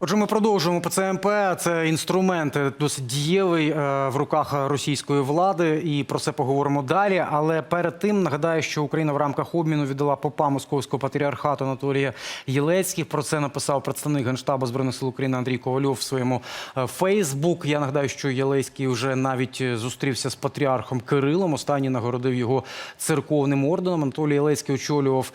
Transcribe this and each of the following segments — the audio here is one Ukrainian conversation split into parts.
Отже, ми продовжуємо ПЦМП. Це інструмент досить дієвий е, в руках російської влади, і про це поговоримо далі. Але перед тим нагадаю, що Україна в рамках обміну віддала попа московського патріархату Анатолія Єлецьких. Про це написав представник генштабу збройних сил України Андрій Ковальов в своєму е, Фейсбук. Я нагадаю, що Єлецький вже навіть е, зустрівся з патріархом Кирилом. Останній нагородив його церковним орденом. Анатолій Єлецький очолював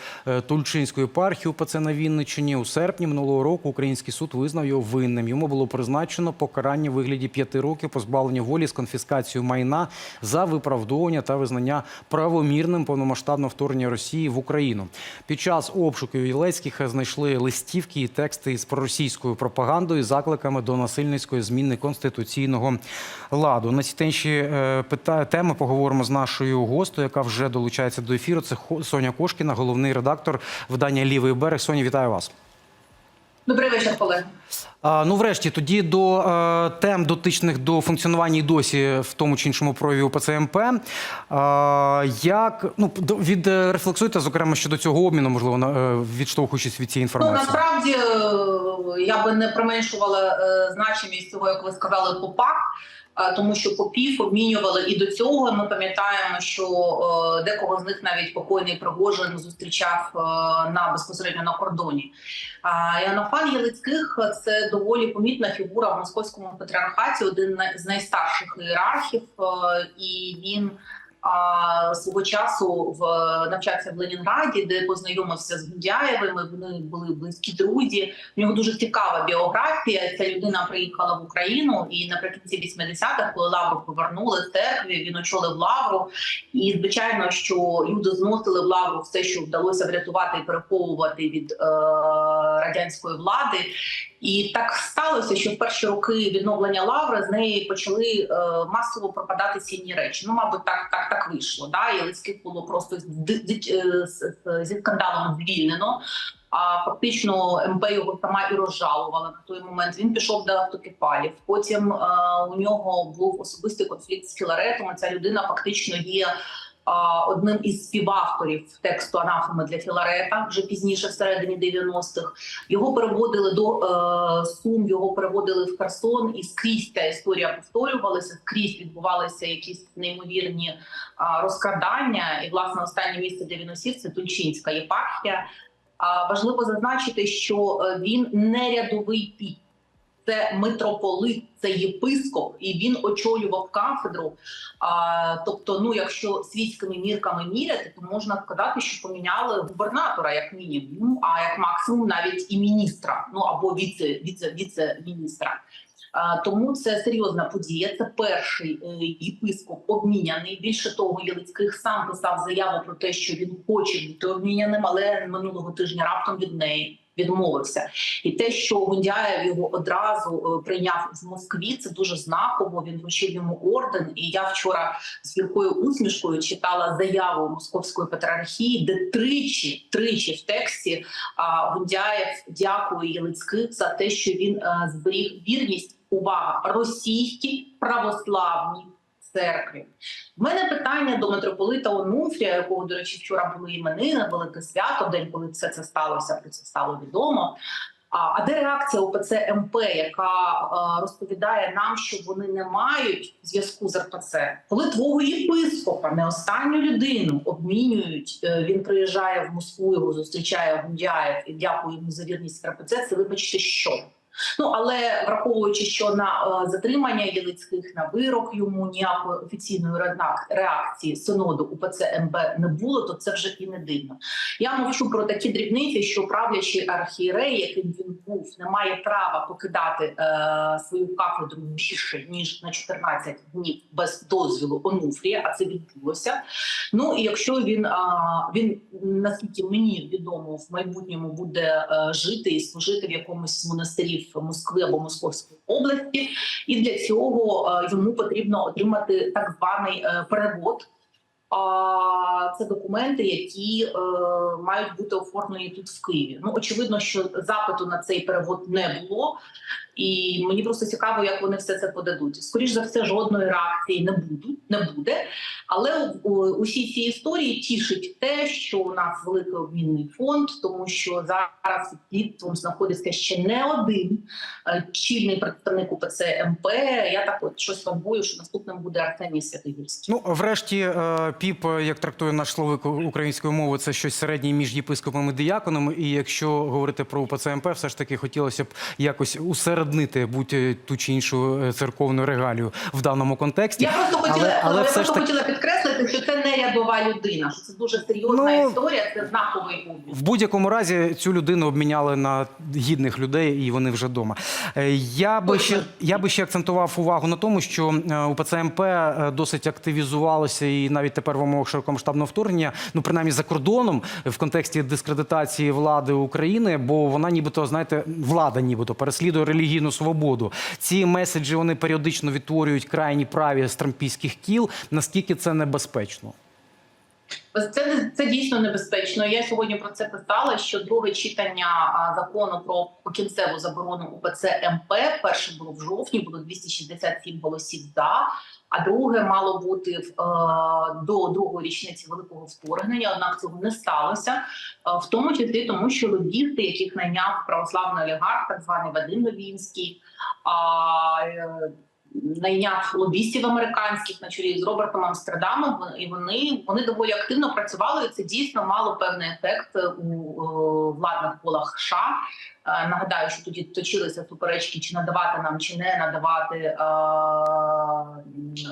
Тульчинську єпархію ПЦ на Вінниччині. У серпні минулого року український суд визнав його винним. Йому було призначено покарання в вигляді п'яти років позбавлення волі з конфіскацією майна за виправдовування та визнання правомірним повномасштабного вторгнення Росії в Україну. Під час обшуків Єлецьких знайшли листівки і тексти із проросійською пропагандою, закликами до насильницької зміни конституційного ладу. На ці та інші е, теми поговоримо з нашою гостею, яка вже долучається до ефіру. Це Соня Кошкіна, головний редактор видання Лівий берег. Соня, вітаю вас. Добрий вечір, колеги. Ну, врешті, тоді до е, тем, дотичних до функціонування і досі в тому чи іншому прояві ПЦМП. Е, як ну відрефлексуйте, від е, зокрема щодо цього обміну, можливо, на- е, відштовхуючись від цієї Ну інформації. насправді е, я би не применшувала е, значимість цього, як ви сказали, попа. Тому що попів обмінювали і до цього. Ми пам'ятаємо, що е, декого з них навіть покойний Пригожин зустрічав е, на безпосередньо на кордоні. Іоаннафан Єлицьких це доволі помітна фігура в московському патріархаті, один з найстарших ієрархів, е, і він а, свого часу в навчався в Ленінграді, де познайомився з Гундяєвими. Вони були близькі друзі. У нього дуже цікава біографія. Ця людина приїхала в Україну, і наприкінці 80-х, коли лавру повернули з церкві, він очолив лавру. І звичайно, що люди зносили в лавру все, що вдалося врятувати і переховувати від е, радянської влади. І так сталося, що в перші роки відновлення лаври з неї почали е, масово пропадати цінні речі. Ну, мабуть, так так так вийшло. Да? Єлицьких було просто е, зі скандалом звільнено. А фактично МП його сама і розжалувала на той момент. Він пішов до автокефалів. Потім е, у нього був особистий конфлікт з Філаретом. Ця людина фактично є. Одним із співавторів тексту анафеми для Філарета вже пізніше, всередині 90-х. Його переводили до е, Сум, його переводили в Херсон, і скрізь ця історія повторювалася. Скрізь відбувалися якісь неймовірні а, розкрадання. І власне останнє місце для він осів це Тульчинська єпархія. Важливо зазначити, що е, він не рядовий піп. Це митрополит, це єпископ, і він очолював кафедру. А, тобто, ну якщо світськими мірками міряти, то можна сказати, що поміняли губернатора як мінімум, а як максимум навіть і міністра, ну або віце віце віце-міністра. Тому це серйозна подія. Це перший е, єпископ обміняний. Більше того, Єлицьких сам писав заяву про те, що він хоче бути обміняним, але минулого тижня раптом від неї відмовився. І те, що Гундяєв його одразу е, прийняв в Москві, це дуже знаково. Він вручив йому орден. І я вчора з гіркою усмішкою читала заяву московської патріархії, де тричі, тричі в тексті Гундяєв дякує Єлицьких за те, що він е, зберіг вірність. Увага російській православній церкві. В мене питання до митрополита Онуфрія, якого, до речі, вчора були іменини, велике свято, день, коли все це сталося, про це стало відомо. А, а де реакція ОПЦ МП, яка е, розповідає нам, що вони не мають зв'язку з РПЦ? Коли твого єпископа, не останню людину, обмінюють, е, він приїжджає в Москву, його зустрічає Гундяєв і дякує йому за вірність РПЦ, це вибачте, що? Ну але враховуючи, що на е, затримання Єлицьких на вирок йому ніякої офіційної реакції синоду УПЦ МБ не було, то це вже і не дивно. Я мовчу про такі дрібниці, що правлячий архієрей, яким він був, не має права покидати е, свою кафедру більше ніж на 14 днів без дозволу Онуфрія, а це відбулося. Ну і якщо він а, він наскільки мені відомо в майбутньому буде е, жити і служити в якомусь з монастирів Москви або Московської області, і для цього е, йому потрібно отримати так званий е, перевод. Це документи, які е, мають бути оформлені тут в Києві. Ну очевидно, що запиту на цей перевод не було, і мені просто цікаво, як вони все це подадуть. Скоріш за все, жодної реакції не будуть, не буде. Але у, у усій історії тішить те, що у нас великий обмінний фонд, тому що зараз під слідством знаходиться ще не один е, чільний представник УПЦ МП. Я так от щось вангую, що наступним буде Артемій Святогірський. Ну, врешті, е, піп, е, як трактує наш словик українською мовою, це щось середнє між єпископом і дияконом. І якщо говорити про УПЦ МП, все ж таки хотілося б якось усереднити будь ту чи іншу е, церковну регалію в даному контексті. Я просто хотіла, Але- але я все просто ж хотіла підкреслити, що це не рядова людина, що це дуже серйозна Ну, історія, це знаковий. В будь-якому разі цю людину обміняли на гідних людей, і вони вже вдома. Е, Я би Точно. ще я би ще акцентував увагу на тому, що е, УПЦ МП е, досить активізувалося і навіть тепер в умовах широкомасштабного вторгнення, ну принаймні за кордоном, в контексті дискредитації влади України, бо вона, нібито, знаєте, влада, нібито переслідує релігійну свободу. Ці меседжі вони періодично відтворюють крайні праві з трампійських кіл. Наскільки це небезпечно? Це це дійсно небезпечно. Я сьогодні про це писала. Що друге читання закону про покінцеву заборону УПЦ МП перше було в жовтні, було 267 голосів за. А друге мало бути в, е, до другої річниці великого вторгнення. Однак цього не сталося, е, в тому числі тому, що лобісти, яких найняв православний олігарх, так званий Вадим Новінський, е, найняв лобістів американських на чолі з Робертом Амстердамом. І вони, вони доволі активно працювали. І це дійсно мало певний ефект у е, владних колах США. Е, Нагадаю, що тоді точилися суперечки, чи надавати нам, чи не надавати е,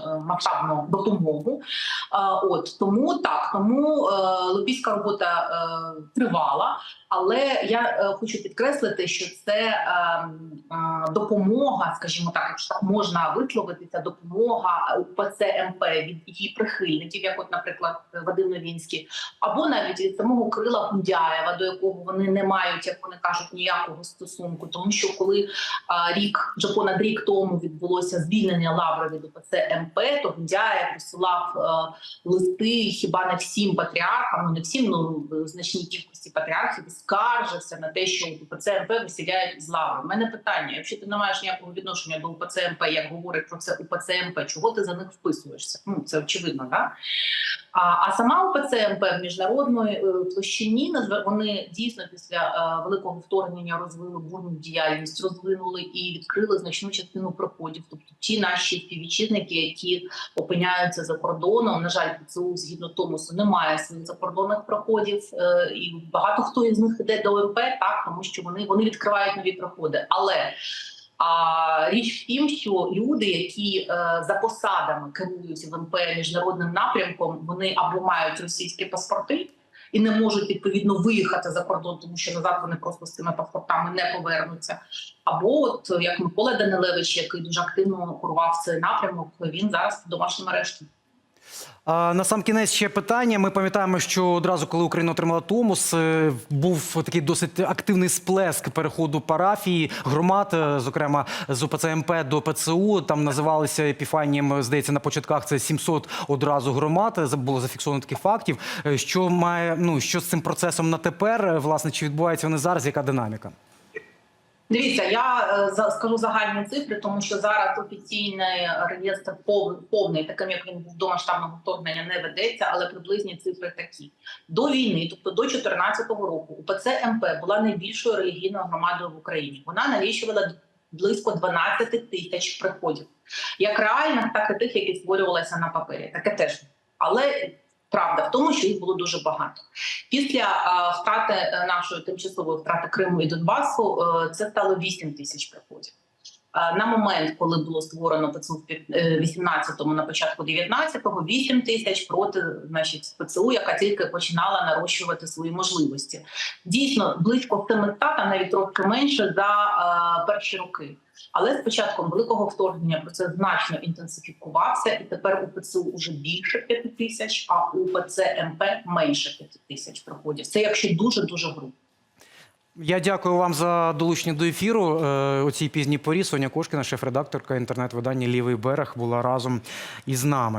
е, масштабну допомогу. От тому так, тому е, лобійська робота е, тривала. Але я е, хочу підкреслити, що це допомога, скажімо так, якщо так можна висловитися, допомога УПЦ МП від її прихильників, як, от, наприклад, Вадим Новінський, або навіть від самого Крила Гундяєва, до якого вони не мають, як вони кажуть, ніякого стосунку, тому що коли рік вже понад рік тому відбулося звільнення лаври від УПЦ МП, то Гундяєв посилав е, листи хіба не всім патріархам, ну не всім, ну значній кількості патріархів, скаржився на те, що УПЦ МП висіляють з лави. У мене питання: якщо ти не маєш ніякого відношення до УПЦ МП, як говорить про це УПЦ МП, чого ти за них вписуєшся? Ну це очевидно, так? А, сама УПЦ МП в міжнародної е, площині вони дійсно після е, великого вторгнення розвили бурну діяльність, розвинули і відкрили значну частину проходів. Тобто ті наші співвітчизники, які опиняються за кордоном. На жаль, ПЦУ згідно Томосу немає своїх закордонних проходів, е, і багато хто із них іде до МП, так тому що вони, вони відкривають нові проходи. Але а річ в тім, що люди, які е, за посадами керують в МП міжнародним напрямком, вони або мають російські паспорти. І не можуть відповідно виїхати за кордон, тому що назад вони просто з цими паспортами не повернуться. Або от як Микола Данилевич, який дуже активно курував цей напрямок, він зараз домашнім арештом. На сам кінець ще питання. Ми пам'ятаємо, що одразу, коли Україна отримала Томос, е, був такий досить активний сплеск переходу парафії громад, е, зокрема з УПЦ МП до ПЦУ. Там називалися епіфанієм, здається, на початках це 700 одразу громад. Це було зафіксовано таких фактів. Е, Що має ну що з цим процесом на тепер? е, Власне, чи відбувається вони зараз? Яка динаміка? Дивіться, я е, скажу загальні цифри, тому що зараз офіційний реєстр пов- повний, таким як він був до масштабного вторгнення, не ведеться, але приблизні цифри такі. До війни, тобто до 2014 року, УПЦ МП була найбільшою релігійною громадою в Україні. Вона налічувала близько 12 тисяч приходів, як реальних, так і тих, які створювалися на папері. Таке теж. Але правда в тому, що їх було дуже багато. Після втрати е, нашої тимчасової втрати Криму і Донбасу е, це стало 8 тисяч приходів. Е, На момент, коли було створено ПЦУ в пі- е, 18-му, на початку 19-го, 8 тисяч проти значить, ПЦУ, яка тільки починала нарощувати свої можливості. Дійсно, близько 700, а навіть трохи менше за перші роки. Але з початком великого вторгнення процес значно інтенсифікувався, і тепер у ПЦУ вже більше 5 тисяч, а у ПЦ МП менше 5 тисяч проходять. Це якщо дуже дуже грубо. Я дякую вам за долучення до ефіру. Е, У цій пізній порі Соня Кошкіна, шеф-редакторка інтернет-видання Лівий берег, була разом із нами.